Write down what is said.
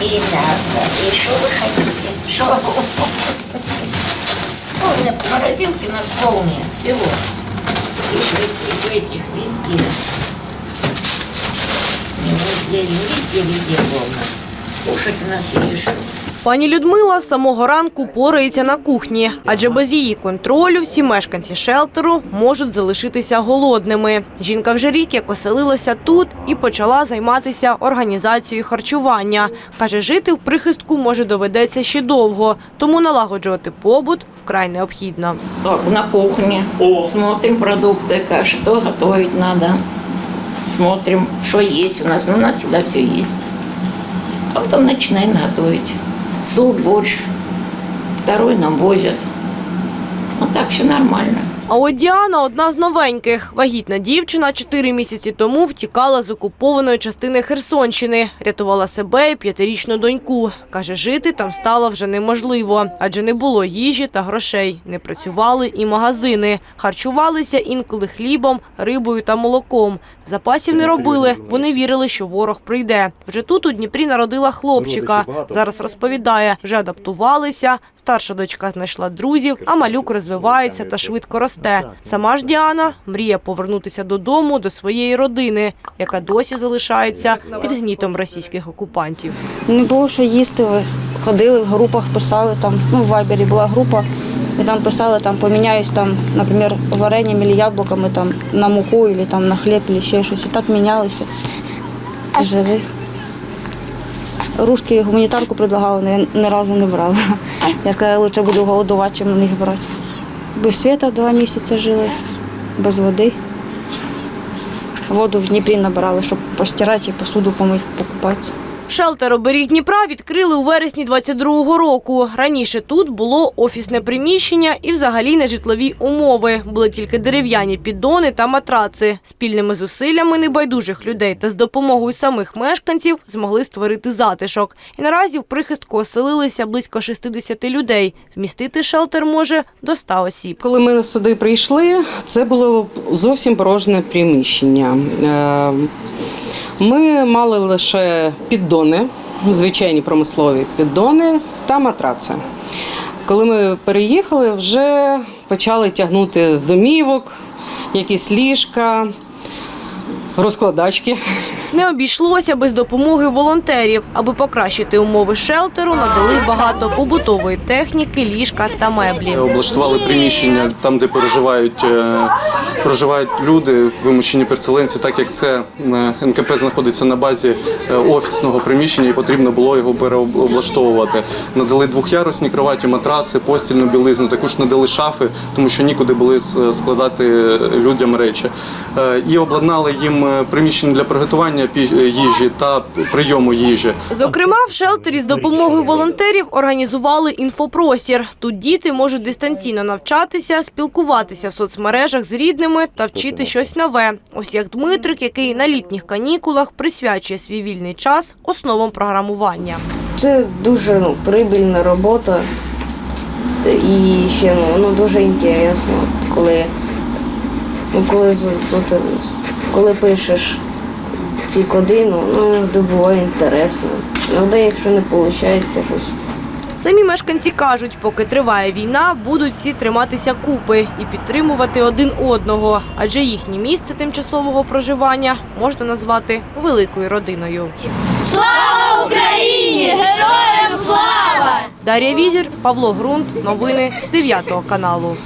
И мясо. И что вы хотите? Что? У меня морозилки у нас полные всего. И этих виски. Не везде, везде, везде полно. Кушать у нас есть. Пані Людмила з самого ранку порається на кухні, адже без її контролю всі мешканці шелтеру можуть залишитися голодними. Жінка вже рік як оселилася тут і почала займатися організацією харчування. Каже, жити в прихистку може доведеться ще довго, тому налагоджувати побут вкрай необхідно. Так, на кухне. Смотрим продукты, как, что готовить надо. Смотрим, что есть у нас. Ну, у нас всегда все есть. А потом начинаем готовить. Суп, борщ. Второй нам возят. А так все нормально. А от Діана одна з новеньких. Вагітна дівчина чотири місяці тому втікала з окупованої частини Херсонщини, рятувала себе і п'ятирічну доньку. Каже, жити там стало вже неможливо, адже не було їжі та грошей. Не працювали і магазини. Харчувалися інколи хлібом, рибою та молоком. Запасів не робили, бо не вірили, що ворог прийде. Вже тут у Дніпрі народила хлопчика. Зараз розповідає, вже адаптувалися. Старша дочка знайшла друзів, а малюк розвивається та швидко росте. Сама ж Діана мріє повернутися додому до своєї родини, яка досі залишається під гнітом російських окупантів. Не було що їсти. Ходили в групах, писали там. Ну, в Вайбері була група, і там писали, там поміняюсь там, наприклад, варенням або яблуками там на муку, або там на хліб, або ще щось. І так мінялися. І жили. Рушки гуманітарку предлагали, але я ні разу не брала. Я сказала, лучше буду голодувати, чим на них брати. Без світа два місяці жили, без води. Воду в Дніпрі набирали, щоб постирати і посуду помити, покупатися. Шелтер оберіг Дніпра відкрили у вересні 22-го року. Раніше тут було офісне приміщення і взагалі нежитлові умови. Були тільки дерев'яні піддони та матраци. Спільними зусиллями небайдужих людей та з допомогою самих мешканців змогли створити затишок. І наразі в прихистку оселилися близько 60 людей. Вмістити шелтер може до 100 осіб. Коли ми сюди прийшли, це було зовсім порожнє приміщення. Ми мали лише піддони, звичайні промислові піддони та матраци. Коли ми переїхали, вже почали тягнути з домівок, якісь ліжка, розкладачки. Не обійшлося без допомоги волонтерів. Аби покращити умови шелтеру, надали багато побутової техніки, ліжка та меблі. облаштували приміщення там, де переживають, е, проживають люди, вимушені переселенці, так як це е, НКП знаходиться на базі е, офісного приміщення і потрібно було його переоблаштовувати. Надали двох'ярусні кроваті, матраци, постільну білизну, також надали шафи, тому що нікуди були складати людям речі. І обладнали їм приміщення для приготування пі- їжі та прийому їжі. Зокрема, в шелтері з допомогою волонтерів організували інфопростір. Тут діти можуть дистанційно навчатися, спілкуватися в соцмережах з рідними та вчити щось нове. Ось як Дмитрик, який на літніх канікулах присвячує свій вільний час основам програмування. Це дуже ну, прибільна робота. І ще ну, воно дуже інтересно, коли, ну, коли, е, коли пишеш ці коди, ну, ну буває інтересно. Ну, де якщо не виходить щось. Самі мешканці кажуть, поки триває війна, будуть всі триматися купи і підтримувати один одного, адже їхнє місце тимчасового проживання можна назвати великою родиною. Слава Україні! Героям слава! Дар'я Візір, Павло Грунт. Новини 9 каналу.